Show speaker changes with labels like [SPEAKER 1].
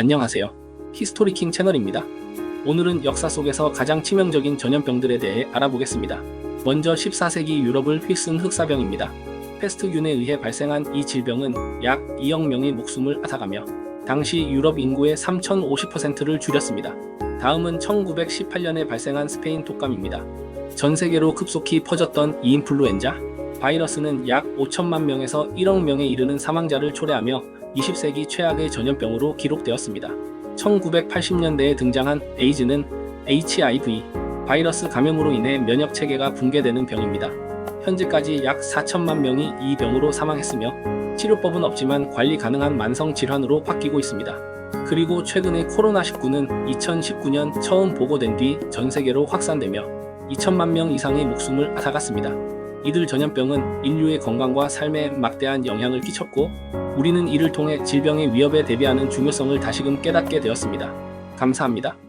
[SPEAKER 1] 안녕하세요. 히스토리킹 채널입니다. 오늘은 역사 속에서 가장 치명적인 전염병들에 대해 알아보겠습니다. 먼저 14세기 유럽을 휩쓴 흑사병입니다. 페스트균에 의해 발생한 이 질병은 약 2억 명의 목숨을 앗아가며 당시 유럽 인구의 3,050%를 줄였습니다. 다음은 1918년에 발생한 스페인 독감입니다. 전 세계로 급속히 퍼졌던 이 인플루엔자 바이러스는 약 5천만 명에서 1억 명에 이르는 사망자를 초래하며 20세기 최악의 전염병으로 기록되었습니다. 1980년대에 등장한 에이즈는 HIV 바이러스 감염으로 인해 면역 체계가 붕괴되는 병입니다. 현재까지 약 4천만 명이 이 병으로 사망했으며 치료법은 없지만 관리 가능한 만성 질환으로 바뀌고 있습니다. 그리고 최근에 코로나19는 2019년 처음 보고된 뒤 전 세계로 확산되며 2천만 명 이상의 목숨을 앗아갔습니다. 이들 전염병은 인류의 건강과 삶에 막대한 영향을 끼쳤고 우리는 이를 통해 질병의 위협에 대비하는 중요성을 다시금 깨닫게 되었습니다. 감사합니다.